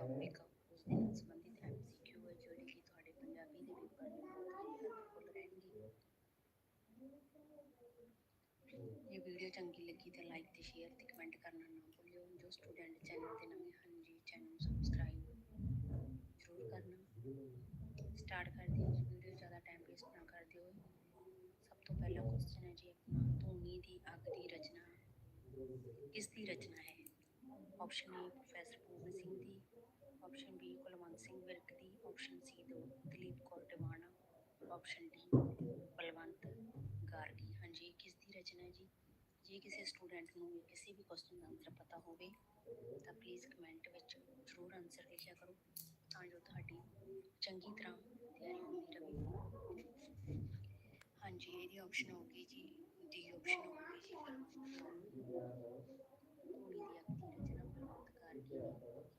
Topic ਉਸ ਦੇ ਨਾਲ ਸੰਬੰਧਿਤ ਐਮਸੀਕਿਊ ਹੈ ਜਿਹੜੇ ਕਿ ਤੁਹਾਡੇ ਪੰਜਾਬੀ ਦੇ ਪੇਪਰ ਲਈ ਬਹੁਤ ਹੀ ਹੈਲਪਫੁਲ ਰਹਿਣਗੇ ਇਹ ਵੀਡੀਓ ਚੰਗੀ ਲੱਗੀ ਤਾਂ ਲਾਈਕ ਤੇ ਸ਼ੇਅਰ ਤੇ ਕਮੈਂਟ ਕਰਨਾ ਨਾ ਭੁੱਲਿਓ ਜੋ ਸਟੂਡੈਂਟ ਚੈਨਲ ਤੇ ਨਵੇਂ ਹਨ ਜੀ ਚੈਨਲ ਨੂੰ ਸਬਸਕ੍ਰਾਈਬ ਜ਼ਰੂਰ ਕਰਨਾ ਸਟਾਰਟ ਕਰਦੇ ਹਾਂ ਜੀ ਵੀਡੀਓ ਜ਼ਿਆਦਾ ਟਾਈਮ ਵੇਸਟ ਨਾ ਕਰਦੇ ਹੋਏ ਸਭ ਤੋਂ ਪਹਿਲਾ ਕੁਐਸਚਨ ਹੈ ਜੀ ਆਪਣਾ ਧੂਨੀ ਦੀ ਅੱਗ ਦੀ ਰਚਨਾ ਕਿਸ ਦੀ ਰਚਨਾ ਹੈ option A professor Puran Singh the option B Kulwant Singh Virk ਦੀ ਆਪਸ਼ਨ ਸੀ ਦੋ ਦਲੀਪ ਕੌਰ ਟਿਵਾਣਾ ਆਪਸ਼ਨ ਡੀ ਬਲਵੰਤ ਗਾਰਗੀ ਹਾਂਜੀ, ਇਹ ਕਿਸ ਦੀ ਰਚਨਾ ਜੀ? ਜੇ ਕਿਸੇ ਸਟੂਡੈਂਟ ਨੂੰ ਕਿਸੇ ਵੀ ਕੁਐਸਚਨ ਦਾ ਆਨਸਰ ਪਤਾ ਹੋਵੇ, ਤਾਂ ਪਲੀਜ਼ ਕਮੈਂਟ ਵਿੱਚ ਜ਼ਰੂਰ ਆਨਸਰ ਲਿਖਿਆ ਕਰੋ, ਤਾਂ ਜੋ ਤੁਹਾਡੀ ਚੰਗੀ ਤਰ੍ਹਾਂ ਤਿਆਰੀ ਹੁੰਦੀ ਰਹੇ ਹਾਂਜੀ, ਇਹਦੀ ਆਪਸ਼ਨ ਹੋਊਗੀ ਜੀ ਡੀ ਆਪਸ਼ਨ ਹੋਊਗੀ ਜੀ। ਧੂਣੀ ਦੀ ਅੱਗ ਰਚਨਾ ਬਲਵੰਤ ਗਾਰਗੀ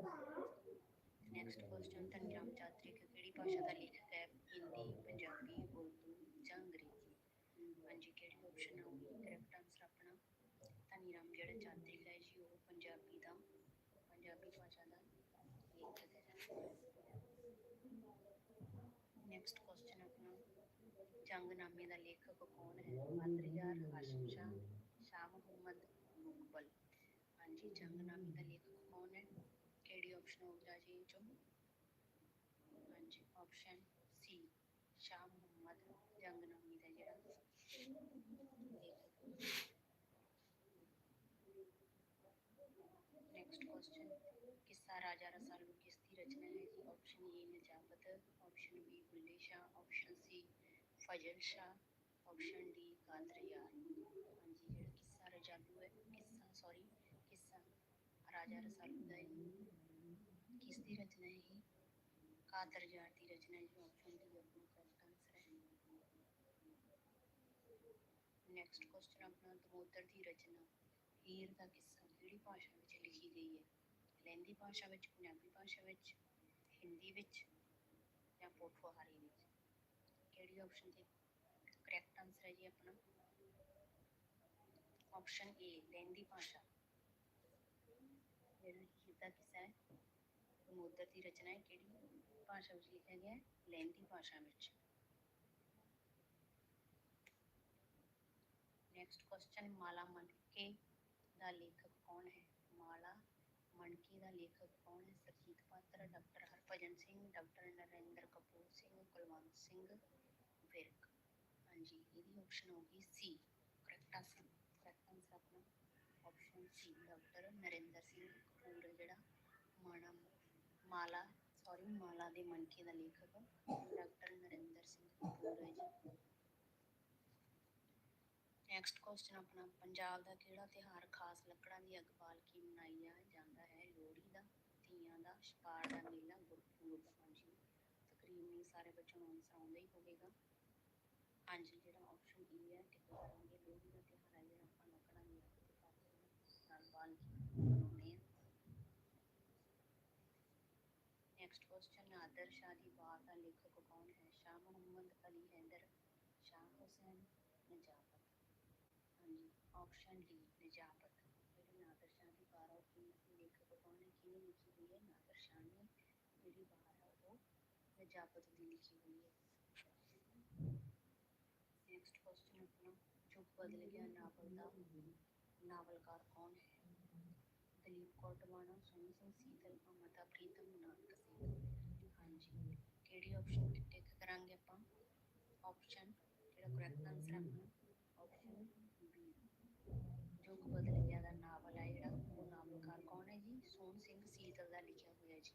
ਨੈਕਸਟ ਕੁਐਸਚਨ ਧਨੀਰਾਮ ਚਾਤਰਿਕ ਕਿਹੜੀ ਭਾਸ਼ਾ ਦਾ ਲੇਖਕ ਹੈ ਹਿੰਦੀ ਪੰਜਾਬੀ ਉਰਦੂ ਜਾਂ ਅੰਗਰੇਜ਼ੀ ਹਾਂਜੀ ਕਿਹੜੀ ਆਪਸ਼ਨ ਆਊਗੀ ਕਰੈਕਟ ਆਨਸਰ ਆਪਣਾ ਧਨੀਰਾਮ ਜਿਹੜਾ ਚਾਤਰਿਕ ਹੈ ਜੀ ਉਹ ਪੰਜਾਬੀ ਦਾ ਪੰਜਾਬੀ ਭਾਸ਼ਾ ਦਾ ਲੇਖਕ ਹੈ ਨੈਕਸਟ ਕੁਐਸਚਨ ਆਪਣਾ ਜੰਗਨਾਮੇ ਦਾ ਲੇਖਕ ਕੌਣ ਹੈ ਬਦਰਯਾਰ ਹਾਸ਼ਮ ਸ਼ਾਹ ਸ਼ਾਹ ਮੁਹੰਮਦ ਮੁਕਬਲ ਹਾਂਜੀ ਜੰਗਨਾਮੇ ਦਾ ਲੇਖਕ ਕੌਣ ਹੈ ਕਿਹੜੀ ਆਪਸ਼ਨ ਹੋਊਗਾ ਜੀ ਇਹ ਚੋਂ ਹਾਂਜੀ ਆਪਸ਼ਨ ਸੀ ਸ਼ਾਹ ਮੁਹੰਮਦ ਜੰਗਨਾਮੇ ਦਾ ਜਿਹੜਾ ਲੇਖਕ ਨੈਕਸਟ ਕੁਐਸਚਨ ਕਿੱਸਾ ਰਾਜਾ ਰਸਾਲੂ ਕਿਸ ਦੀ ਰਚਨਾ ਹੈ ਜੀ option A Najabat option B Bulle Shah option C Fazal Shah option D Qadir Yar ਹਾਂਜੀ ਜਿਹੜਾ ਕਿੱਸਾ ਰਜਾਲੂ ਹੈ ਕਿੱਸਾ ਸੌਰੀ ਕਿੱਸਾ ਰਾਜਾ ਰਸਾਲੂ ਦਾ ਹੈ ਕਿਸ ਦੀ ਰਚਨਾ ਹੈ ਇਹ ਕਾਦਰ ਯਾਰ ਦੀ ਰਚਨਾ ਹੈ ਜੀ ਆਪਸ਼ਨ ਡੀ ਆਪਣਾ ਕਰੈਕਟ ਆਨਸਰ ਹੈ। ਨੈਕਸਟ ਕੁਐਸਚਨ ਆਪਣਾ ਦਮੋਦਰ ਦੀ ਰਚਨਾ। ਹੀਰ ਦਾ ਕਿੱਸਾ ਕਿਹੜੀ ਭਾਸ਼ਾ ਵਿੱਚ ਲਿਖੀ ਗਈ ਹੈ? ਲਹਿੰਦੀ ਭਾਸ਼ਾ ਵਿੱਚ, ਪੰਜਾਬੀ ਭਾਸ਼ਾ ਵਿੱਚ, ਹਿੰਦੀ ਵਿੱਚ ਜਾਂ ਪੋਠੋਹਾਰੀ ਵਿੱਚ? ਕਿਹੜੀ ਆਪਸ਼ਨ ਤੇ ਕਰੈਕਟ ਆਨਸਰ ਹੈ ਜੀ ਆਪਣਾ? ਆਪਸ਼ਨ ਏ ਲਹਿੰਦੀ ਭਾਸ਼ਾ। ਜਿਹੜਾ ਹੀਰ ਦਾ ਕਿੱਸਾ ਹੈ ਦੀ ਰਚਨਾ ਹੈ, ਕਿਹੜੀ ਭਾਸ਼ਾ ਵਿੱਚ ਲਿਖਿਆ ਗਿਆ ਹੈ? ਲਹਿੰਦੀ ਭਾਸ਼ਾ ਵਿੱਚ। ਨੈਕਸਟ ਕੁਐਸਚਨ ਮਾਲਾ ਮਣਕੇ ਦਾ ਲੇਖਕ ਕੌਣ ਹੈ? ਮਾਲਾ ਮਣਕੇ ਦਾ ਲੇਖਕ ਕੌਣ ਹੈ? Surjit Patar, doctor Harbhajan Singh, doctor Narinder Kapur Singh, Kulwant Singh, Virk. ਹਾਂਜੀ, ਇਹਦੀ ਆਪਸ਼ਨ ਹੋਗੀ C correct answer correct answer ਆਪਣਾ option C doctor Narinder Singh Kapur ਜਿਹੜਾ ਮਾਣਾ ਮਾਲਾ ਸੌਰੀ ਮਾਲਾ ਦੇ ਮਣਕੇ ਦਾ ਲੇਖਕ ਡਾਕਟਰ ਨਰਿੰਦਰ ਸਿੰਘ ਕਪੂਰ ਹੈ ਜੀ। ਨੈਕਸਟ ਕੁਐਸਚਨ ਆਪਣਾ ਪੰਜਾਬ ਦਾ ਕਿਹੜਾ ਤਿਉਹਾਰ ਖਾਸ ਲੱਕੜਾਂ ਦੀ ਅੱਗ ਬਾਲ ਕੇ ਮਨਾਇਆ ਜਾਂਦਾ ਹੈ? ਲੋਹੜੀ ਦਾ, ਤੀਆਂ ਦਾ, ਛਪਾਰ ਦਾ ਮੇਲਾ, ਗੁਰਪੁਰਬ ਹਾਂਜੀ। ਤਕਰੀਬਨ ਸਾਰੇ ਬੱਚਿਆਂ ਨੂੰ ਆਨਸਰ ਆਉਂਦਾ ਹੀ ਹੋਵੇਗਾ। ਹਾਂਜੀ, ਜਿਹੜਾ ਆਪਸ਼ਨ ਈ ਹੈ ਟਿਕ ਕਰਾਂਗੇ? ਲੋਹੜੀ ਦਾ ਤਿਉਹਾਰ ਹੈ ਜਿਹੜਾ ਆਪਾਂ ਲੱਕੜਾਂ ਦੀ ਅੱਗ ਬਾਲ ਕੇ ਮਨਾਉਂਦੇ ਹਾਂ ਨੈਕਸਟ ਕੁਐਸਚਨ ਨਾਦਰ ਸ਼ਾਹ ਦੀ ਵਾਰ ਦਾ ਲੇਖਕ ਕੌਣ ਹੈ ਸ਼ਾਹ ਮੁਹੰਮਦ ਅਲੀ ਹੈਦਰ ਸ਼ਾਹ ਹੁਸੈਨ ਨਜਾਬਤ ਹਾਂਜੀ ਆਪਸ਼ਨ ਡੀ ਨਜਾਬਤ ਜਿਹੜੀ ਨਾਦਰ ਸ਼ਾਹ ਦੀ ਵਾਰ ਹੈ ਉਹ ਲੇਖਕ ਕੌਣ ਹੈ ਕਿਹਨੇ ਲਿਖੀ ਹੋਈ ਹੈ ਨਾਦਰ ਸ਼ਾਹ ਨੇ ਜਿਹੜੀ ਵਾਰ ਹੈ ਉਹ ਨਜਾਬਤ ਦੀ ਲਿਖੀ ਹੋਈ ਹੈ ਨੈਕਸਟ ਕੁਐਸਚਨ ਆਪਣਾ ਚੁੱਪ ਬਦਲ ਗਿਆ ਨਾਵਲ ਦਾ ਨਾਵਲਕਾਰ ਕੌਣ ਹੈ ਦਲੀਪ ਕੌਰ ਟਵਾਣਾ ਸੋਹਣ ਸਿੰਘ ਸੀਤਲ ਅਮਤਾ ਪ੍ਰੀਤਮ ਨਾਨਕ ਸਿੰਘ ਹਾਂਜੀ ਕਿਹੜੀ ਆਪਸ਼ਨ ਤੇ ਟਿਕ ਕਰਾਂਗੇ ਆਪਾਂ? ਆਪਸ਼ਨ ਜਿਹੜਾ ਕਰੈਕਟ ਆਨਸਰ ਆਪਣਾ ਆਪਸ਼ਨ ਬੀ ਜੁਗ ਬਦਲ ਗਿਆ ਦਾ ਨਾਵਲ ਹੈ, ਜਿਹੜਾ ਉਹ ਨਾਵਲਕਾਰ ਕੌਣ ਹੈ ਜੀ? ਸੋਹਣ ਸਿੰਘ ਸੀਤਲ ਦਾ ਲਿਖਿਆ ਹੋਇਆ ਜੀ।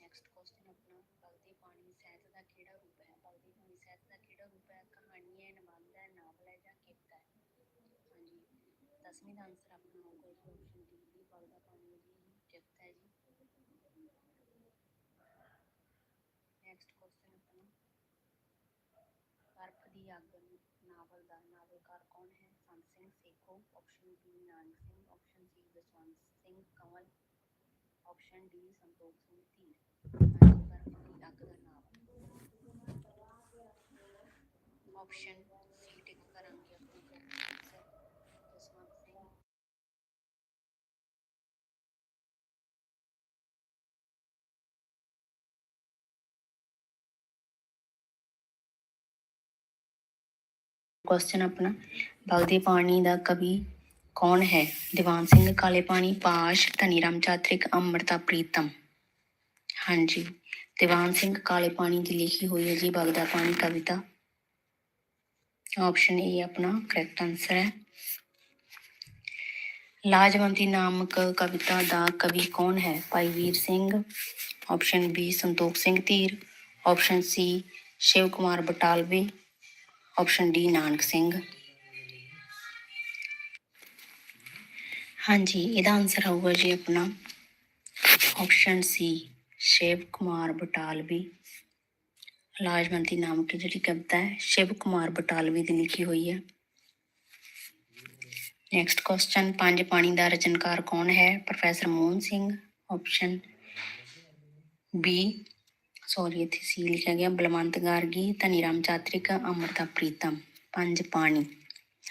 ਨੈਕਸਟ ਕੁਐਸਚਨ ਆਪਣਾ ਭਗਤੀ ਪਾਣੀ ਸਾਹਿਤ ਦਾ ਕਿਹੜਾ ਰੂਪ ਹੈ? ਭਗਤੀ ਪਾਣੀ ਸਾਹਿਤ ਦਾ ਕਿਹੜਾ ਰੂਪ ਹੈ? ਕਹਾਣੀ ਹੈ ਨਿਬੰਧ ਹੈ, ਨਾਵਲ ਹੈ ਜਾਂ ਕਿੱਤਾ ਹੈ? ਹਾਂਜੀ, ਦਸਵੀਂ ਦਾ ਆਨਸਰ ਆਪਣਾ ਹੋਊਗਾ ਜੀ ਆਪਸ਼ਨ ਡੀ ਵੀ ਭਗਦਾ ਪਾਣੀ ਜੀ, ਕਿੱਤਾ ਹੈ ਜੀ। ਨੈਕਸਟ ਕੁਐਸਚਨ ਆਪਣਾ। ਬਰਫ਼ ਦੀ ਅੱਗ ਨਾਵਲ ਦਾ ਨਾਵਲਕਾਰ ਕੌਣ ਹੈ? Sant Singh Sekhon option B Nanak Singh option C Jaswant Singh Kanwal option D Santokh Singh Dhir. Barf di Agg ਦਾ ਨਾਵਲ। ਆਪਸ਼ਨ ਸੀ ਟਿਕ ਕਰਾਂਗੇ ਆਪਣਾ correct answer ਕੁਐਸਚਨ ਆਪਣਾ ਬਗਦੇ ਪਾਣੀ ਦਾ ਕਵੀ ਕੌਣ ਹੈ? ਦੀਵਾਨ ਸਿੰਘ, ਕਾਲੇ ਪਾਣੀ, ਪਾਸ਼, ਧਨੀ ਰਾਮ ਚਾਤਰਿਕ ਅੰਮ੍ਰਿਤਾ ਪ੍ਰੀਤਮ। ਹਾਂਜੀ, ਦੀਵਾਨ ਸਿੰਘ, ਕਾਲੇ ਪਾਣੀ ਦੀ ਲਿਖੀ ਹੋਈ ਹੈ ਜੀ ਬਗਦਾ ਪਾਣੀ ਕਵਿਤਾ। ਆਪਸ਼ਨ ਏ ਆਪਣਾ ਕਰੈਕਟ ਆਨਸਰ ਹੈ। ਲਾਜਵੰਤੀ ਨਾਮਕ ਕਵਿਤਾ ਦਾ ਕਵੀ ਕੌਣ ਹੈ? Bhai Vir Singh. Option B Santokh Singh Dhir. Option C Shiv Kumar Batalvi. Option D, Nanak Singh. ਹਾਂਜੀ, ਇਹਦਾ ਆਨਸਰ ਆਊਗਾ ਜੀ ਆਪਣਾ। Option C, Shiv Kumar Batalvi. ਲਾਜਵੰਤੀ ਨਾਮ ਨਾਮਕ ਜਿਹੜੀ ਕਵਿਤਾ ਹੈ, ਸ਼ਿਵ ਕੁਮਾਰ ਬਟਾਲਵੀ ਦੀ ਲਿਖੀ ਹੋਈ ਹੈ। ਨੈਕਸਟ ਕੁਐਸਚਨ ਪੰਜ ਪਾਣੀ ਦਾ ਰਚਨਕਾਰ ਕੌਣ ਹੈ? Professor Mohan Singh. Option B sorry ਇੱਥੇ ਸੀ ਲਿਖਿਆ ਗਿਆ ਬਲਵੰਤ ਗਾਰਗੀ, ਧਨੀ ਰਾਮ ਚਾਤਰਿਕ ਅਮਰਤਾ ਪ੍ਰੀਤਮ, ਪੰਜ ਪਾਣੀ।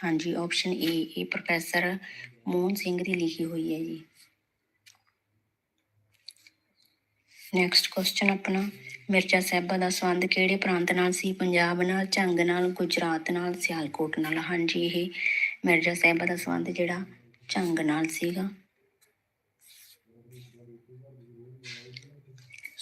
ਹਾਂਜੀ ਆਪਸ਼ਨ ਏ ਇਹ ਪ੍ਰੋਫੈਸਰ ਮੋਹਨ ਸਿੰਘ ਦੀ ਲਿਖੀ ਹੋਈ ਹੈ ਜੀ। ਨੈਕਸਟ ਕੁਐਸਚਨ ਆਪਣਾ, ਮਿਰਜ਼ਾ ਸਾਹਿਬਾ ਦਾ ਸੰਬੰਧ ਕਿਹੜੇ ਪ੍ਰਾਂਤ ਨਾਲ ਸੀ? ਪੰਜਾਬ ਨਾਲ, ਝੰਗ ਨਾਲ, ਗੁਜਰਾਤ ਨਾਲ, ਸਿਆਲਕੋਟ ਨਾਲ? ਹਾਂਜੀ, ਇਹ ਮਿਰਜ਼ਾ ਸਾਹਿਬਾ ਦਾ ਸੰਬੰਧ ਜਿਹੜਾ ਝੰਗ ਨਾਲ ਸੀਗਾ।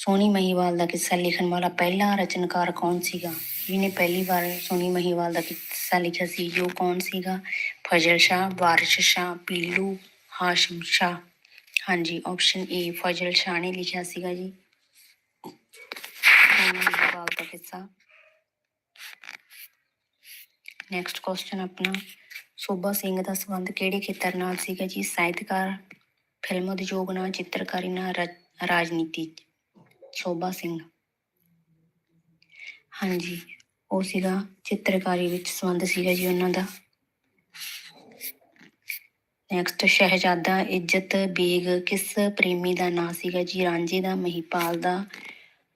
ਸੋਨੀ ਮਹੀਵਾਲ ਦਾ ਕਿੱਸਾ ਲਿਖਣ ਵਾਲਾ ਪਹਿਲਾ ਰਚਨਕਾਰ ਕੌਣ ਸੀਗਾ? ਜਿਹਨੇ ਪਹਿਲੀ ਵਾਰ ਸੋਨੀ ਮਹੀਵਾਲ ਦਾ ਕਿੱਸਾ ਲਿਖਿਆ ਸੀ ਜੋ ਕੌਣ ਸੀਗਾ? ਫਜ਼ਲ ਸ਼ਾਹ, ਵਾਰਿਸ ਸ਼ਾਹ, ਪੀਲੂ, ਹਾਸ਼ਮ ਸ਼ਾਹ। ਹਾਂਜੀ ਆਪਸ਼ਨ ਏ ਫਜ਼ਲ ਸ਼ਾਹ ਨੇ ਲਿਖਿਆ ਸੀਗਾ ਜੀ। ਸੋਨੀ ਮਹੀਵਾਲ ਦਾ ਕਿੱਸਾ। ਨੈਕਸਟ ਕੁਐਸਚਨ ਆਪਣਾ, ਸੋਭਾ ਸਿੰਘ ਦਾ ਸੰਬੰਧ ਕਿਹੜੇ ਖੇਤਰ ਨਾਲ ਸੀਗਾ ਜੀ? ਸਾਹਿਤਕਾਰ, ਫਿਲਮ ਉਦਯੋਗ ਨਾਲ ਚਿੱਤਰਕਾਰੀ ਨਾਲ ਰਾ- ਰਾਜਨੀਤੀ ਸ਼ੋਭਾ ਸਿੰਘ। ਹਾਂਜੀ, ਉਹ ਸੀਗਾ ਚਿੱਤਰਕਾਰੀ ਵਿੱਚ ਸੰਬੰਧ ਸੀਗਾ ਜੀ ਉਹਨਾਂ ਦਾ। ਨੈਕਸਟ ਸ਼ਹਿਜ਼ਾਦਾ ਇੱਜ਼ਤ ਬੇਗ ਕਿਸ ਪ੍ਰੇਮੀ ਦਾ ਨਾਂ ਸੀਗਾ ਜੀ? ਰਾਂਝੇ ਦਾ, ਮਹੀਪਾਲ ਦਾ,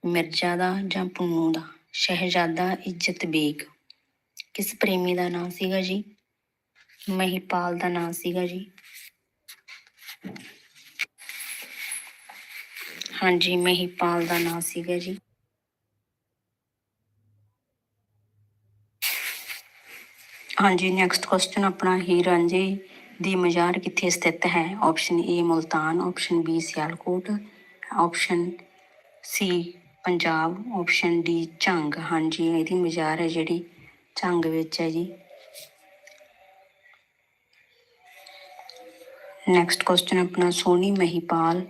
ਮਿਰਜ਼ਾ ਦਾ ਜਾਂ ਪੁੰਨੂ ਦਾ? ਸ਼ਹਿਜ਼ਾਦਾ ਇੱਜ਼ਤ ਬੇਗ ਕਿਸ ਪ੍ਰੇਮੀ ਦਾ ਨਾਂ ਸੀਗਾ ਜੀ? ਮਹੀਪਾਲ ਦਾ ਨਾਂ ਸੀਗਾ ਜੀ। ਹਾਂਜੀ ਮਹੀਪਾਲ ਦਾ ਨਾਂ ਸੀਗਾ ਜੀ। ਹਾਂਜੀ ਨੈਕਸਟ ਕੁਐਸਚਨ ਆਪਣਾ ਹੀ ਰਾਂਝੇ ਦੀ ਮਜ਼ਾਰ ਕਿੱਥੇ ਸਥਿਤ ਹੈ? Option A Multan option B Sialkot option C Punjab option D Jhang. ਹਾਂਜੀ, ਇਹਦੀ ਮਜ਼ਾਰ ਹੈ ਜਿਹੜੀ ਝੰਗ ਵਿੱਚ ਹੈ ਜੀ। ਨੈਕਸਟ ਕੁਐਸਚਨ ਆਪਣਾ, ਸੋਨੀ ਮਹੀਪਾਲ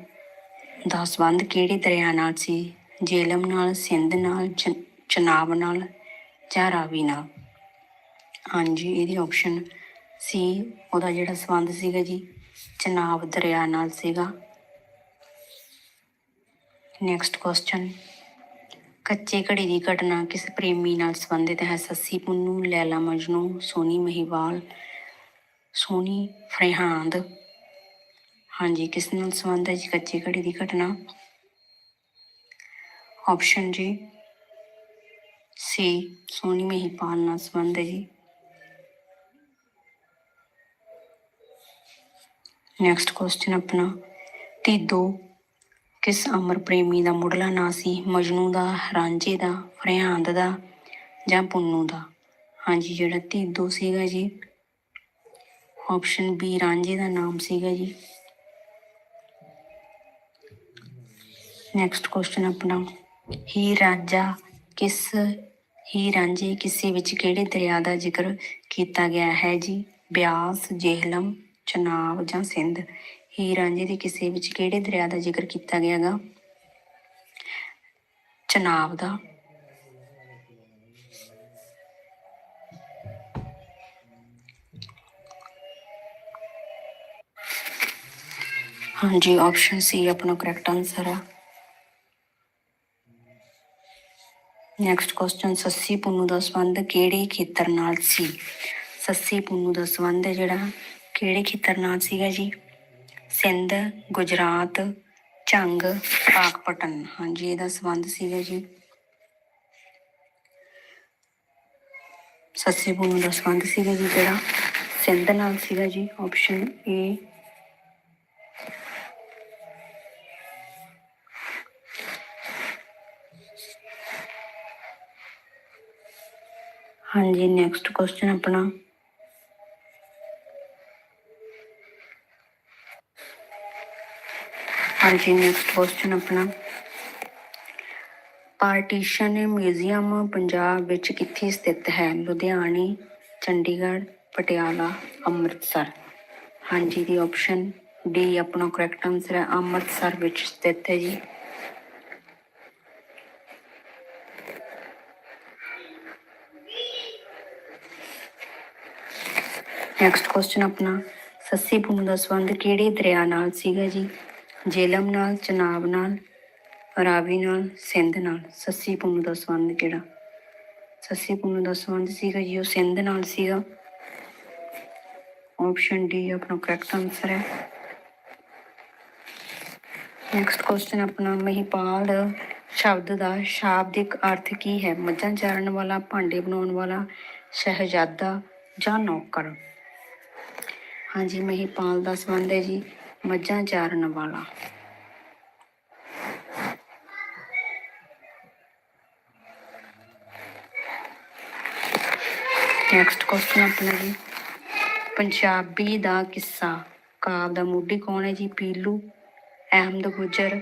ਦਾ ਸੰਬੰਧ ਕਿਹੜੇ ਦਰਿਆ ਨਾਲ ਸੀ? ਜੇਲਮ ਨਾਲ, ਸਿੰਧ ਨਾਲ ਚਨਾਬ ਨਾਲ ਜਾਂ ਰਾਵੀ ਨਾਲ? ਹਾਂਜੀ, ਇਹਦੀ ਆਪਸ਼ਨ ਸੀ, ਉਹਦਾ ਜਿਹੜਾ ਸੰਬੰਧ ਸੀਗਾ ਜੀ, ਚਨਾਬ ਦਰਿਆ ਨਾਲ ਸੀਗਾ। ਨੈਕਸਟ ਕੁਐਸਚਨ ਕੱਚੇ ਘੜੀ ਦੀ ਘਟਨਾ ਕਿਸ ਪ੍ਰੇਮੀ ਨਾਲ ਸੰਬੰਧਿਤ ਹੈ? ਸੱਸੀ ਪੁੰਨੂ, ਲੈਲਾ ਮਜਨੂ, ਸੋਨੀ ਮਹੀਵਾਲ, ਸੋਨੀ ਫਰਹਾਂਦ। ਹਾਂਜੀ, ਕਿਸ ਨਾਲ ਸੰਬੰਧ ਹੈ ਜੀ ਕੱਚੀ ਘੜੀ ਦੀ ਘਟਨਾ। ਆਪਸ਼ਨ ਜੀ ਸੀ ਸੋਨੀ ਮਹੀਪਾਲ ਨਾਲ ਸੰਬੰਧ ਹੈ ਜੀ। ਨੈਕਸਟ ਕੁਐਸਚਨ ਆਪਣਾ ਢਿੱਦੋ ਕਿਸ ਅਮਰ ਪ੍ਰੇਮੀ ਦਾ ਮੁੱਢਲਾ ਨਾਂ ਸੀ? ਮਜਨੂ ਦਾ, ਰਾਂਝੇ ਦਾ ਫਰਿਆਂਦ ਦਾ ਜਾਂ ਪੁੰਨੂ ਦਾ? ਹਾਂਜੀ, ਜਿਹੜਾ ਢਿੱਦੋ ਸੀਗਾ ਜੀ। ਆਪਸ਼ਨ ਬੀ ਰਾਂਝੇ ਦਾ ਨਾਮ ਸੀਗਾ ਜੀ। ਨੈਕਸਟ ਕੁਐਸਚਨ ਆਪਣਾ। ਹੀ ਰਾਂਝਾ ਕਿਸ, ਹੀ ਰਾਂਝੇ ਕਿਸੇ ਵਿੱਚ ਕਿਹੜੇ ਦਰਿਆ ਦਾ ਜ਼ਿਕਰ ਕੀਤਾ ਗਿਆ ਹੈ ਜੀ? ਬਿਆਸ, ਜੇਹਲਮ, ਚਨਾਬ ਜਾਂ ਸਿੰਧ? ਹੀ ਰਾਂਝੇ ਦੇ ਕਿਸੇ ਵਿੱਚ ਕਿਹੜੇ ਦਰਿਆ ਦਾ ਜ਼ਿਕਰ ਕੀਤਾ ਗਿਆ ਗਾ? ਚਨਾਬ ਦਾ। ਹਾਂਜੀ ਆਪਸ਼ਨ ਸੀ ਆਪਣਾ ਕਰੈਕਟ ਆਨਸਰ ਆ। ਨੈਕਸਟ ਕੁਐਸਚਨ ਸੱਸੀ ਪੁੰਨੂ ਦਾ ਸੰਬੰਧ ਕਿਹੜੇ ਖੇਤਰ ਨਾਲ ਸੀ? ਸੱਸੀ ਪੁੰਨੂ ਦਾ ਸੰਬੰਧ ਜਿਹੜਾ, ਕਿਹੜੇ ਖੇਤਰ ਨਾਲ ਸੀਗਾ ਜੀ? ਸਿੰਧ, ਗੁਜਰਾਤ, ਝੰਗ, ਪਾਕਪਟਨ। ਹਾਂਜੀ, ਇਹਦਾ ਸੰਬੰਧ ਸੀਗਾ ਜੀ। ਸੱਸੀ ਪੁੰਨੂ ਦਾ ਸੰਬੰਧ ਸੀਗਾ ਜੀ ਜਿਹੜਾ, ਸਿੰਧ ਨਾਲ ਸੀਗਾ ਜੀ ਆਪਸ਼ਨ ਏ ਹਾਂਜੀ ਨੈਕਸਟ ਕੁਐਸਚਨ ਆਪਣਾ। ਹਾਂਜੀ ਨੈਕਸਟ ਕੁਐਸਚਨ ਆਪਣਾ। ਪਾਰਟੀਸ਼ਨ ਮਿਊਜ਼ੀਅਮ ਪੰਜਾਬ ਵਿੱਚ ਕਿੱਥੇ ਸਥਿਤ ਹੈ? ਲੁਧਿਆਣੇ, ਚੰਡੀਗੜ੍ਹ, ਪਟਿਆਲਾ, ਅੰਮ੍ਰਿਤਸਰ। ਹਾਂਜੀ, ਦੀ ਆਪਸ਼ਨ ਡੀ ਆਪਣਾ ਕਰੈਕਟ ਆਨਸਰ ਹੈ, ਅੰਮ੍ਰਿਤਸਰ ਵਿੱਚ ਸਥਿਤ ਹੈ ਜੀ। ਨੈਕਸਟ ਕੁਐਸਚਨ ਆਪਣਾ, ਸੱਸੀ ਭੂਮੀ ਦਾ ਸੰਬੰਧ ਕਿਹੜੇ ਦਰਿਆ ਨਾਲ ਸੀਗਾ ਜੀ? ਜੇਲਮ ਨਾਲ, ਚਨਾਬ ਨਾਲ, ਰਾਵੀ ਨਾਲ, ਸਿੰਧ ਨਾਲ। ਸੱਸੀ ਭੂਮੀ ਦਾ ਸੰਬੰਧ ਕਿਹੜਾ? ਸੱਸੀ ਭੂਮੀ ਦਾ ਸੰਬੰਧ ਸੀਗਾ ਜੀ, ਉਹ ਸਿੰਧ ਨਾਲ ਸੀਗਾ। ਆਪਸ਼ਨ ਡੀ ਆਪਣਾ ਕਰੈਕਟ ਆਨਸਰ ਹੈ। ਨੈਕਸਟ ਕੁਐਸਚਨ ਆਪਣਾ, ਮਹੀਪਾਲ ਸ਼ਬਦ ਦਾ ਸ਼ਾਬਦਿਕ ਅਰਥ ਕੀ ਹੈ? ਮੱਝਾਂ ਚਾਰਨ ਵਾਲਾ, ਭਾਂਡੇ ਬਣਾਉਣ ਵਾਲਾ, ਸ਼ਹਿਜ਼ਾਦਾ ਜਾਂ ਨੌਕਰ? ਹਾਂਜੀ, ਮਹੀਪਾਲ ਦਾ ਸੰਬੰਧ ਹੈ ਜੀ, ਮੱਝਾਂ ਚਾਰਨ ਵਾਲਾ। ਨੈਕਸਟ ਕੁਐਸਚਨ ਆਪਣਾ ਜੀ। ਪੰਜਾਬੀ ਦਾ ਕਿੱਸਾ। ਕਾਵ ਦਾ ਮੋਢੀ ਕੌਣ ਹੈ ਜੀ? ਪੀਲੂ, ਅਹਿਮਦ ਗੁਜਰ,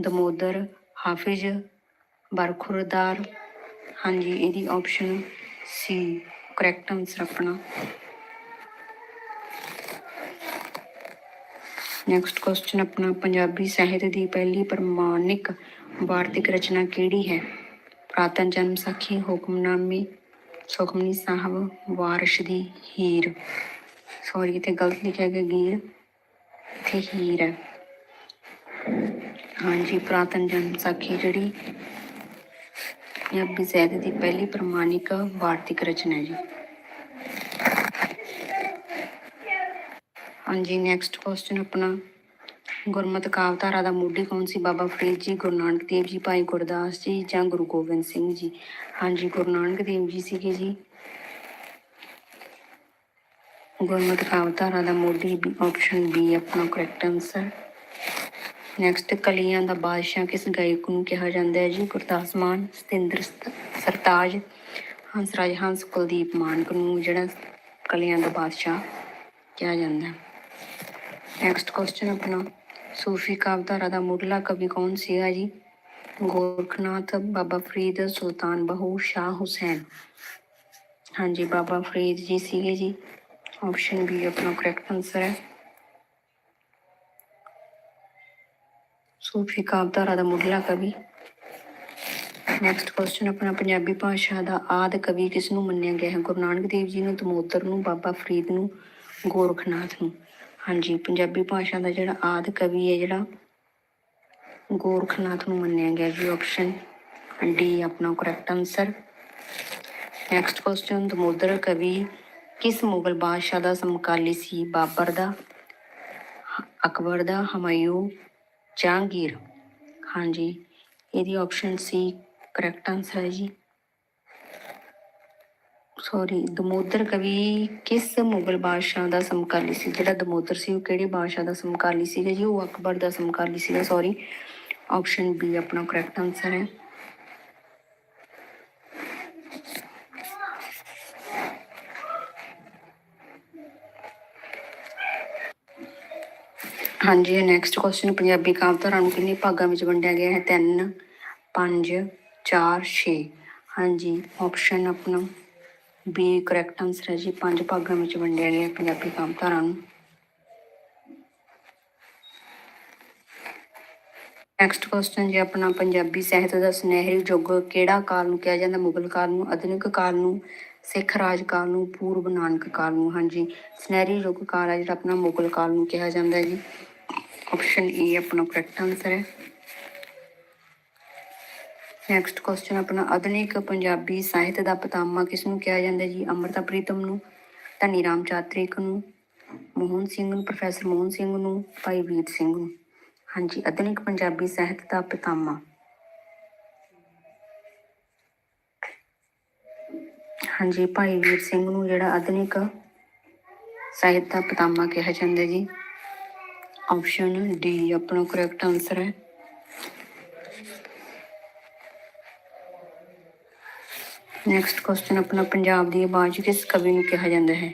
ਦਮੋਦਰ, ਹਾਫਿਜ਼, ਬਰਖੁਰਦਾਰ। ਹਾਂਜੀ, ਇਹਦੀ ਆਪਸ਼ਨ ਸੀ। ਕਰੈਕਟ ਆਨਸਰ ਆਪਣਾ। ਨੈਕਸਟ ਕੁਐਸਚਨ ਆਪਣਾ ਪੰਜਾਬੀ ਸਾਹਿਤ ਦੀ ਪਹਿਲੀ ਪ੍ਰਮਾਣਿਕ ਵਾਰਤਿਕ ਰਚਨਾ ਕਿਹੜੀ ਹੈ? ਪ੍ਰਾਤਨ ਜਨਮ ਸਾਖੀ, ਹੁਕਮਨਾਮੇ, ਸੁਖਮਨੀ ਸਾਹਿਬ, ਵਾਰਿਸ਼ ਦੀ ਹੀਰ। ਸੌਰੀ ਇੱਥੇ ਗਲਤ ਲਿਖਿਆ ਗਿਆ, ਗੀਰ। ਇੱਥੇ ਹੀਰ ਹੈ। ਹਾਂਜੀ, ਪ੍ਰਾਤਨ ਜਨਮ ਸਾਖੀ ਜਿਹੜੀ ਪੰਜਾਬੀ ਸਾਹਿਤ ਦੀ ਪਹਿਲੀ ਪ੍ਰਮਾਣਿਕ ਵਾਰਤਿਕ ਰਚਨਾ ਹੈ ਜੀ। ਹਾਂਜੀ ਨੈਕਸਟ ਕੁਐਸਚਨ ਆਪਣਾ। ਗੁਰਮਤਿ ਕਾਵਧਾਰਾ ਦਾ ਮੋਢੀ ਕੌਣ ਸੀ? ਬਾਬਾ ਫਰੀਦ ਜੀ, ਗੁਰੂ ਨਾਨਕ ਦੇਵ ਜੀ, ਭਾਈ ਗੁਰਦਾਸ ਜੀ ਜਾਂ ਗੁਰੂ ਗੋਬਿੰਦ ਸਿੰਘ ਜੀ? ਹਾਂਜੀ, ਗੁਰੂ ਨਾਨਕ ਦੇਵ ਜੀ ਸੀਗੇ ਜੀ। ਗੁਰਮਤਿ ਕਾਵਧਾਰਾ ਦਾ ਮੋਢੀ ਵੀ ਆਪਸ਼ਨ ਬੀ ਆਪਣਾ ਕਰੈਕਟ ਆਨਸਰ ਨੈਕਸਟ ਕਲੀਆਂ ਦਾ ਬਾਦਸ਼ਾਹ ਕਿਸ ਗਾਇਕ ਨੂੰ ਕਿਹਾ ਜਾਂਦਾ ਹੈ ਜੀ? ਗੁਰਦਾਸ ਮਾਨ, ਸਤਿੰਦਰ ਸਤ- ਸਰਤਾਜ ਹੰਸਰਾਜ ਹੰਸ ਕੁਲਦੀਪ ਮਾਨਕ ਨੂੰ ਜਿਹੜਾ ਕਲੀਆਂ ਦਾ ਬਾਦਸ਼ਾਹ ਕਿਹਾ ਜਾਂਦਾ ਹੈ। ਨੈਕਸਟ ਕੁਐਸਚਨ ਆਪਣਾ। ਸੂਫੀ ਕਾਵਧਾਰਾ ਦਾ ਮੁੱਢਲਾ ਕਵੀ ਕੌਣ ਸੀਗਾ ਜੀ? ਗੋਰਖਨਾਥ ਬਾਬਾ ਫਰੀਦ ਸੁਲਤਾਨ ਬਹੂ ਸ਼ਾਹ ਹੁਸੈਨ। ਹਾਂਜੀ, ਬਾਬਾ ਫਰੀਦ ਜੀ ਸੀਗੇ ਜੀ। ਆਪਸ਼ਨ ਬੀ ਆਪਣਾ ਕਰੈਕਟ ਆਨਸਰ ਹੈ। ਸੂਫੀ ਕਾਵਿਧਾਰਾ ਦਾ ਮੁੱਢਲਾ ਕਵੀ। ਨੈਕਸਟ ਕੁਐਸਚਨ ਆਪਣਾ, ਪੰਜਾਬੀ ਭਾਸ਼ਾ ਦਾ ਆਦ ਕਵੀ ਕਿਸ ਨੂੰ ਮੰਨਿਆ ਗਿਆ ਹੈ? ਗੁਰੂ ਨਾਨਕ ਦੇਵ ਜੀ ਨੂੰ, ਦਮੋਦਰ ਨੂੰ, ਬਾਬਾ ਫਰੀਦ ਨੂੰ, ਗੋਰਖਨਾਥ ਨੂੰ। ਹਾਂਜੀ, ਪੰਜਾਬੀ ਭਾਸ਼ਾ ਦਾ ਜਿਹੜਾ ਆਦਿ ਕਵੀ ਹੈ, ਜਿਹੜਾ ਗੋਰਖਨਾਥ ਨੂੰ ਮੰਨਿਆ ਗਿਆ ਜੀ ਆਪਸ਼ਨ ਡੀ ਆਪਣਾ correct answer next question Damodar ਕਵੀ, ਕਿਸ ਮੁਗਲ ਬਾਦਸ਼ਾਹ ਦਾ ਸਮਕਾਲੀ ਸੀ? ਬਾਬਰ ਦਾ, ਅਕਬਰ ਦਾ, ਹਮਾਯੂ, ਜਹਾਂਗੀਰ। ਹਾਂਜੀ, ਇਹਦੀ ਆਪਸ਼ਨ ਸੀ ਕਰੈਕਟ ਆਨਸਰ ਹੈ ਜੀ। ਸੌਰੀ ਦਮੋਦਰ ਕਵੀ ਕਿਸ ਮੁਗਲ ਬਾਦਸ਼ਾਹ ਦਾ ਸਮਕਾਲੀ ਸੀ? ਜਿਹੜਾ ਦਮੋਦਰ ਸੀ, ਉਹ ਕਿਹੜੇ ਬਾਦਸ਼ਾਹ ਦਾ ਸਮਕਾਲੀ ਸੀਗਾ ਜੀ? ਉਹ ਅਕਬਰ ਦਾ ਸਮਕਾਲੀ ਸੀਗਾ ਸੌਰੀ ਆਪਸ਼ਨ ਬੀ ਆਪਣਾ ਕਰੈਕਟ ਆਨਸਰ ਹੈ। ਹਾਂਜੀ ਨੈਕਸਟ ਕੁਐਸਚਨ ਪੰਜਾਬੀ ਕਾਵਿਧਾਰਾ ਨੂੰ ਕਿੰਨੇ ਭਾਗਾਂ ਵਿੱਚ ਵੰਡਿਆ ਗਿਆ ਹੈ? 3 5 4 6 ਹਾਂਜੀ ਆਪਸ਼ਨ ਆਪਣਾ। ਬੀ ਕਰੈਕਟ ਆਨਸਰ ਹੈ ਜੀ। ਪੰਜ ਭਾਗਾਂ ਵਿੱਚ ਵੰਡਿਆ ਗਿਆ ਪੰਜਾਬੀ ਕਾਵਿਧਾਰਾ ਨੂੰ। ਨੈਕਸਟ ਕੁਐਸਚਨ ਜੀ, ਆਪਣਾ ਪੰਜਾਬੀ ਸਾਹਿਤ ਦਾ ਸੁਨਹਿਰੀ ਯੁੱਗ ਕਿਹੜਾ ਕਾਲ ਨੂੰ ਕਿਹਾ ਜਾਂਦਾ? ਮੁਗਲ ਕਾਲ ਨੂੰ, ਆਧੁਨਿਕ ਕਾਲ ਨੂੰ, ਸਿੱਖ ਰਾਜ ਕਾਲ ਨੂੰ, ਪੂਰਬ ਨਾਨਕ ਕਾਲ ਨੂੰ? ਹਾਂਜੀ, ਸੁਨਹਿਰੀ ਯੁੱਗ ਕਾਲ ਹੈ ਜਿਹੜਾ ਆਪਣਾ ਮੁਗਲ ਕਾਲ ਨੂੰ ਕਿਹਾ ਜਾਂਦਾ ਹੈ ਜੀ। ਆਪਸ਼ਨ ਏ ਆਪਣਾ ਕਰੈਕਟ ਆਨਸਰ ਹੈ। ਨੈਕਸਟ ਕੁਐਸਚਨ ਆਪਣਾ ਆਧੁਨਿਕ ਪੰਜਾਬੀ ਸਾਹਿਤ ਦਾ ਪਿਤਾਮਾ ਕਿਸ ਨੂੰ ਕਿਹਾ ਜਾਂਦਾ ਜੀ? ਅੰਮ੍ਰਿਤਾ ਪ੍ਰੀਤਮ ਨੂੰ, ਧਨੀ ਰਾਮ ਚਾਤ੍ਰਿਕ ਨੂੰ, ਮੋਹਨ ਸਿੰਘ ਨੂੰ, ਪ੍ਰੋਫੈਸਰ ਮੋਹਨ ਸਿੰਘ ਨੂੰ, ਭਾਈ ਵੀਰ ਸਿੰਘ ਨੂੰ। ਹਾਂਜੀ, ਆਧੁਨਿਕ ਪੰਜਾਬੀ ਸਾਹਿਤ ਦਾ ਪਿਤਾਮਾ। ਹਾਂਜੀ, ਭਾਈ ਵੀਰ ਸਿੰਘ ਨੂੰ ਜਿਹੜਾ ਆਧੁਨਿਕ ਸਾਹਿਤ ਦਾ ਪਿਤਾਮਾ ਕਿਹਾ ਜਾਂਦਾ ਜੀ। ਆਪਸ਼ਨ ਡੀ ਆਪਣਾ ਕਰੈਕਟ ਆਨਸਰ ਹੈ। ਨੈਕਸਟ ਕੁਐਸਚਨ ਆਪਣਾ ਪੰਜਾਬ ਦੀ ਆਵਾਜ਼ ਕਿਸ ਕਵੀ ਨੂੰ ਕਿਹਾ ਜਾਂਦਾ ਹੈ?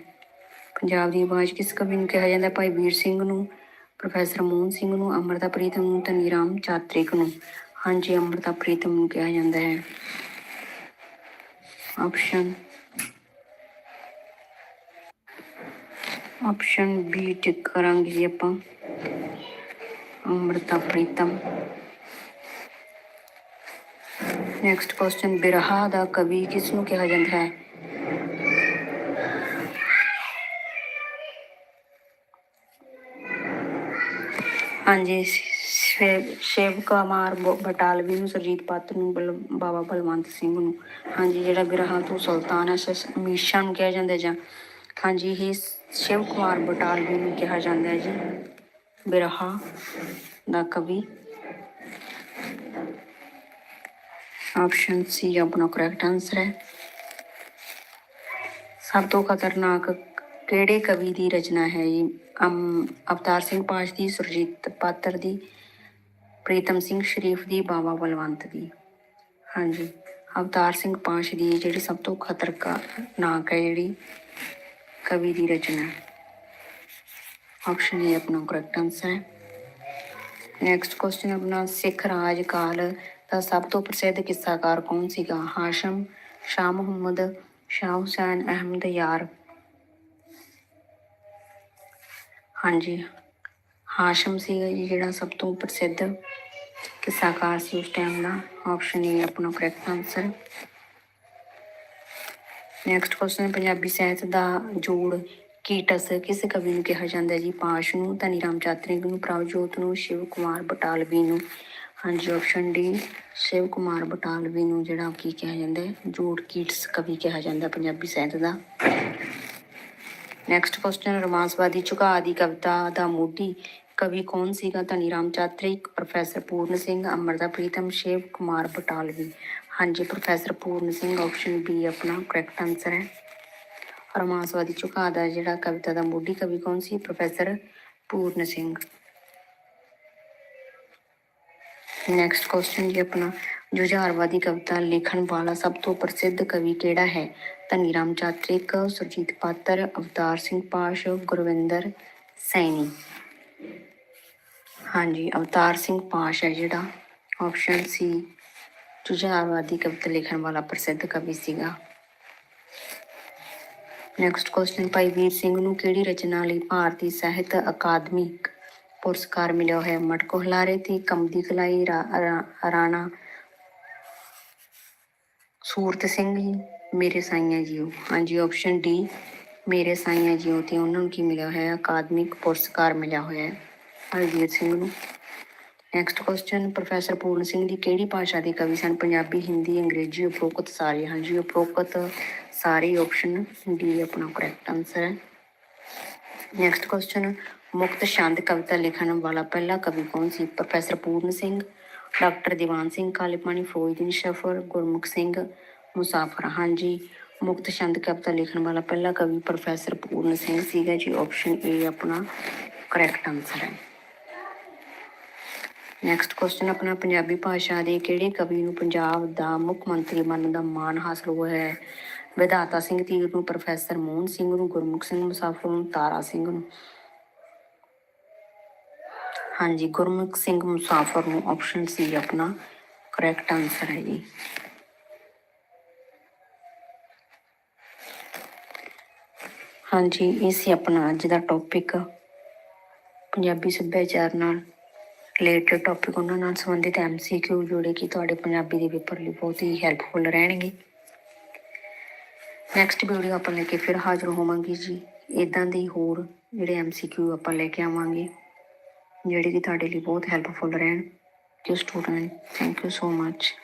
ਪੰਜਾਬ ਦੀ ਆਵਾਜ਼ ਕਿਸ ਕਵੀ ਨੂੰ ਕਿਹਾ ਜਾਂਦਾ ਭਾਈ ਵੀਰ ਸਿੰਘ ਨੂੰ, ਪ੍ਰੋਫੈਸਰ ਮੋਹਨ ਸਿੰਘ ਨੂੰ ਅੰਮ੍ਰਿਤਾ ਪ੍ਰੀਤਮ ਨੂੰ ਧਨੀ ਚਾਤ੍ਰਿਕ ਨੂੰ। ਹਾਂਜੀ ਅੰਮ੍ਰਿਤਾ ਪ੍ਰੀਤਮ ਨੂੰ ਕਿਹਾ ਜਾਂਦਾ ਹੈ। ਆਪਸ਼ਨ ਆਪਸ਼ਨ ਬੀ ਟਿਕ ਕਰਾਂਗੇ ਜੀ ਆਪਾਂ। ਅੰਮ੍ਰਿਤਾ ਪ੍ਰੀਤਮ ਨੈਕਸਟ ਕੁਐਸਚਨ ਬਿਰਹਾ ਦਾ ਕਵੀ ਕਿਸ ਨੂੰ ਕਿਹਾ ਜਾਂਦਾ ਹੈ? ਹਾਂਜੀ ਸ਼ਿਵ ਕੁਮਾਰ ਬਟਾਲਵੀ ਨੂੰ ਸਰਜੀਤ ਪਾਤਰ ਨੂੰ ਬਲ- ਬਾਬਾ ਬਲਵੰਤ ਸਿੰਘ ਨੂੰ। ਹਾਂਜੀ, ਜਿਹੜਾ ਬਿਰਹਾ ਤੋਂ ਸੁਲਤਾਨ ਹੈ ਮੀਸ਼ਾ ਨੂੰ ਕਿਹਾ ਜਾਂਦਾ ਹੈ ਜਾਂ? ਹਾਂਜੀ, ਇਹ ਸ਼ਿਵ ਕੁਮਾਰ ਬਟਾਲਵੀ ਨੂੰ ਕਿਹਾ ਜਾਂਦਾ ਹੈ ਜੀ। ਬਿਰਹਾ ਦਾ ਕਵੀ ਆਪਸ਼ਨ ਸੀ, ਆਪਣਾ ਕਰੈਕਟ ਆਨਸਰ ਹੈ। ਸਭ ਤੋਂ ਖਤਰਨਾਕ ਕਿਹੜੇ ਕਵੀ ਦੀ ਰਚਨਾ ਹੈ ਜੀ? ਅਵਤਾਰ ਸਿੰਘ ਪਾਸ਼ ਦੀ ਸੁਰਜੀਤ ਪਾਤਰ ਦੀ, ਪ੍ਰੀਤਮ ਸਿੰਘ ਸ਼ਰੀਫ ਦੀ ਬਾਬਾ ਬਲਵੰਤ ਦੀ। ਹਾਂਜੀ, ਅਵਤਾਰ ਸਿੰਘ ਪਾਸ਼ ਦੀ ਜਿਹੜੀ ਸਭ ਤੋਂ ਖਤਰਨਾਕ ਹੈ ਜਿਹੜੀ ਕਵੀ ਦੀ ਰਚਨਾ ਆਪਸ਼ਨ ਏ ਆਪਣਾ ਕਰੈਕਟ ਆਨਸਰ ਹੈ। ਨੈਕਸਟ ਕੁਐਸਚਨ ਆਪਣਾ, ਸਿੱਖ ਰਾਜ ਕਾਲ ਦਾ ਸਭ ਤੋਂ ਪ੍ਰਸਿੱਧ ਕਿੱਸਾਕਾਰ ਕੌਣ ਸੀਗਾ? ਹਾਸ਼ਮ, ਸ਼ਾਹ ਮੁਹੰਮਦ, ਸ਼ਾਹ ਹੁਸੈਨ, ਅਹਿਮਦ ਯਾਰ। ਹਾਂਜੀ, ਹਾਸ਼ਮ ਸੀਗਾ ਜੀ ਜਿਹੜਾ ਸਭ ਤੋਂ ਪ੍ਰਸਿੱਧ ਕਿੱਸਾਕਾਰ ਸੀ ਉਸ ਟਾਈਮ ਦਾ। ਆਪਸ਼ਨ ਏ ਆਪਣਾ correct answer next question Punjabi ਸਾਹਿਤ ਦਾ ਜੋੜ ਕੀਟਸ ਕਿਸ ਕਵੀ ਨੂੰ ਕਿਹਾ ਜਾਂਦਾ ਜੀ? ਪਾਸ਼ ਨੂੰ ਧਨੀ ਰਾਮ ਚਾਤਰਿਕ ਨੂੰ, ਪ੍ਰਭਜੋਤ ਨੂੰ, ਸ਼ਿਵ ਕੁਮਾਰ ਬਟਾਲਵੀ ਨੂੰ। ਹਾਂਜੀ ਆਪਸ਼ਨ ਡੀ ਸ਼ਿਵ ਕੁਮਾਰ ਬਟਾਲਵੀ ਨੂੰ ਜਿਹੜਾ ਕੀ ਕਿਹਾ ਜਾਂਦਾ ਹੈ, ਜੋੜ ਕੀਟਸ ਕਵੀ ਕਿਹਾ ਜਾਂਦਾ ਪੰਜਾਬੀ ਸਾਹਿਤ ਦਾ। ਨੈਕਸਟ ਕੁਐਸਚਨ ਰੋਮਾਂਸਵਾਦੀ ਝੁਕਾਅ ਦੀ ਕਵਿਤਾ ਦਾ ਮੋਢੀ ਕਵੀ ਕੌਣ ਸੀਗਾ? ਧਨੀ ਰਾਮ ਚਾਤਰਿਕ ਪ੍ਰੋਫੈਸਰ ਪੂਰਨ ਸਿੰਘ ਅਮਰਦਾ ਪ੍ਰੀਤਮ, ਸ਼ਿਵ ਕੁਮਾਰ ਬਟਾਲਵੀ। ਹਾਂਜੀ professor Puran Singh option B ਆਪਣਾ ਕਰੈਕਟ ਆਨਸਰ ਹੈ। ਰੋਮਾਂਸਵਾਦੀ ਝੁਕਾਅ ਦਾ ਜਿਹੜਾ ਕਵਿਤਾ ਦਾ ਮੋਢੀ ਕਵੀ ਕੌਣ ਸੀ? Professor Puran Singh. Next question ਜੀ ਆਪਣਾ, ਜੁਝਾਰਵਾਦੀ ਕਵਿਤਾ ਲਿਖਣ ਵਾਲਾ ਸਭ ਤੋਂ ਪ੍ਰਸਿੱਧ ਕਵੀ ਕਿਹੜਾ ਹੈ? ਧਨੀ ਰਾਮ ਚਾਤ੍ਰਿਕ, ਸੁਰਜੀਤ ਪਾਤਰ, ਅਵਤਾਰ ਸਿੰਘ ਪਾਸ਼, ਗੁਰਵਿੰਦਰ ਸੈਣੀ। ਹਾਂਜੀ, ਅਵਤਾਰ ਸਿੰਘ ਪਾਸ਼ ਹੈ ਜਿਹੜਾ। ਆਪਸ਼ਨ ਸੀ ਜੁਝਾਰਵਾਦੀ ਕਵਿਤਾ ਲਿਖਣ ਵਾਲਾ ਪ੍ਰਸਿੱਧ ਕਵੀ ਸੀਗਾ। ਨੈਕਸਟ ਕੁਐਸਚਨ ਭਾਈ ਵੀਰ ਸਿੰਘ ਨੂੰ ਕਿਹੜੀ ਰਚਨਾ ਲਈ ਭਾਰਤੀ ਸਾਹਿਤ ਅਕਾਦਮੀ ਪੁਰਸਕਾਰ ਮਿਲਿਆ ਹੈ ਮਟਕੋ ਹਲਾਰੇ ਤੇ ਕਮਦੀ ਕਲਾਈ ਸੂਰਤ ਸਿੰਘ ਜੀ ਮੇਰੇ ਸਾਈਆਂ ਜੀਓ ਹਾਂਜੀ option D Mere Saiyan JIO ਤੇ ਉਹਨਾਂ ਨੂੰ ਕੀ ਮਿਲਿਆ ਹੋਇਆ ਅਕਾਦਮਿਕ ਪੁਰਸਕਾਰ ਮਿਲਿਆ ਹੋਇਆ ਹੈ ਹਰਜੀਤ ਸਿੰਘ ਨੂੰ next question professor Puran Singh ਦੀ ਕਿਹੜੀ ਭਾਸ਼ਾ ਦੇ ਕਵੀ ਸਨ ਪੰਜਾਬੀ ਹਿੰਦੀ ਅੰਗਰੇਜ਼ੀ ਉਪਰੋਕਤ ਸਾਰੇ ਹਾਂਜੀ ਉਪਰੋਕਤ ਸਾਰੇ ਆਪਸ਼ਨ ਡੀ ਆਪਣਾ ਕਰੈਕਟ ਆਨਸਰ ਹੈ ਨੈਕਸਟ ਕੁਐਸਚਨ ਮੁਕਤ ਛੰਦ ਕਵਿਤਾ ਲਿਖਣ ਵਾਲਾ ਪਹਿਲਾ ਕਵੀ ਕੌਣ ਸੀ? ਪ੍ਰੋਫੈਸਰ ਪੂਰਨ ਸਿੰਘ, ਡਾਕਟਰ ਦੀਵਾਨ ਸਿੰਘ ਕਾਲੇਪਾਣੀ ਫਰੋਜ਼ਦੀਨ ਸ਼ਫਰ, ਗੁਰਮੁਖ ਸਿੰਘ, ਮੁਸਾਫਰ ਹਾਂਜੀ। ਮੁਕਤ ਛੰਦ ਕਵਿਤਾ ਲਿਖਣ ਵਾਲਾ ਪਹਿਲਾ ਕਵੀ ਪ੍ਰੋਫੈਸਰ ਪੂਰਨ ਸਿੰਘ ਸੀਗਾ ਜੀ। ਆਪਸ਼ਨ ਏ ਆਪਣਾ ਕਰੈਕਟ ਆਨਸਰ ਹੈ। ਨੈਕਸਟ ਕੁਐਸਚਨ ਆਪਣਾ ਪੰਜਾਬੀ ਭਾਸ਼ਾ ਦੇ ਕਿਹੜੇ ਕਵੀ ਨੂੰ ਪੰਜਾਬ ਦਾ ਮੁੱਖ ਮੰਤਰੀ ਬਣਨ ਦਾ ਮਾਣ ਹਾਸਲ ਹੋਇਆ ਹੈ? ਵਿਧਾਤਾ ਸਿੰਘ ਤੀਰ ਨੂੰ ਪ੍ਰੋਫੈਸਰ ਮੋਹਨ ਸਿੰਘ ਨੂੰ, ਗੁਰਮੁਖ ਸਿੰਘ, ਮੁਸਾਫਰ ਨੂੰ, ਤਾਰਾ ਸਿੰਘ ਨੂੰ। ਹਾਂਜੀ, ਗੁਰਮੁਖ ਸਿੰਘ ਮੁਸਾਫਰ ਨੂੰ ਆਪਸ਼ਨ ਸੀ ਆਪਣਾ। ਕਰੈਕਟ ਆਨਸਰ ਹੈ ਜੀ। ਹਾਂਜੀ, ਇਹ ਸੀ ਆਪਣਾ ਅੱਜ ਦਾ ਟੌਪਿਕ ਪੰਜਾਬੀ ਸੱਭਿਆਚਾਰ ਨਾਲ ਰਿਲੇਟਡ ਟੌਪਿਕ ਉਹਨਾਂ ਨਾਲ ਸੰਬੰਧਿਤ ਐਮਸੀਕਿਊ ਜਿਹੜੇ ਕਿ ਤੁਹਾਡੇ ਪੰਜਾਬੀ ਦੇ ਪੇਪਰ ਲਈ ਬਹੁਤ ਹੀ ਹੈਲਪਫੁਲ ਰਹਿਣਗੇ। ਨੈਕਸਟ ਵੀਡੀਓ ਆਪਾਂ ਲੈ ਕੇ ਫਿਰ ਹਾਜ਼ਰ ਹੋਵਾਂਗੇ ਜੀ। ਇਦਾਂ ਦੇ ਹੋਰ ਜਿਹੜੇ ਐਮਸੀਕਿਊ ਆਪਾਂ ਲੈ ਕੇ ਆਵਾਂਗੇ। ਜਿਹੜੇ ਕਿ ਤੁਹਾਡੇ ਲਈ ਬਹੁਤ ਹੈਲਪਫੁਲ ਰਹਿਣ। ਕਿ student thank you so much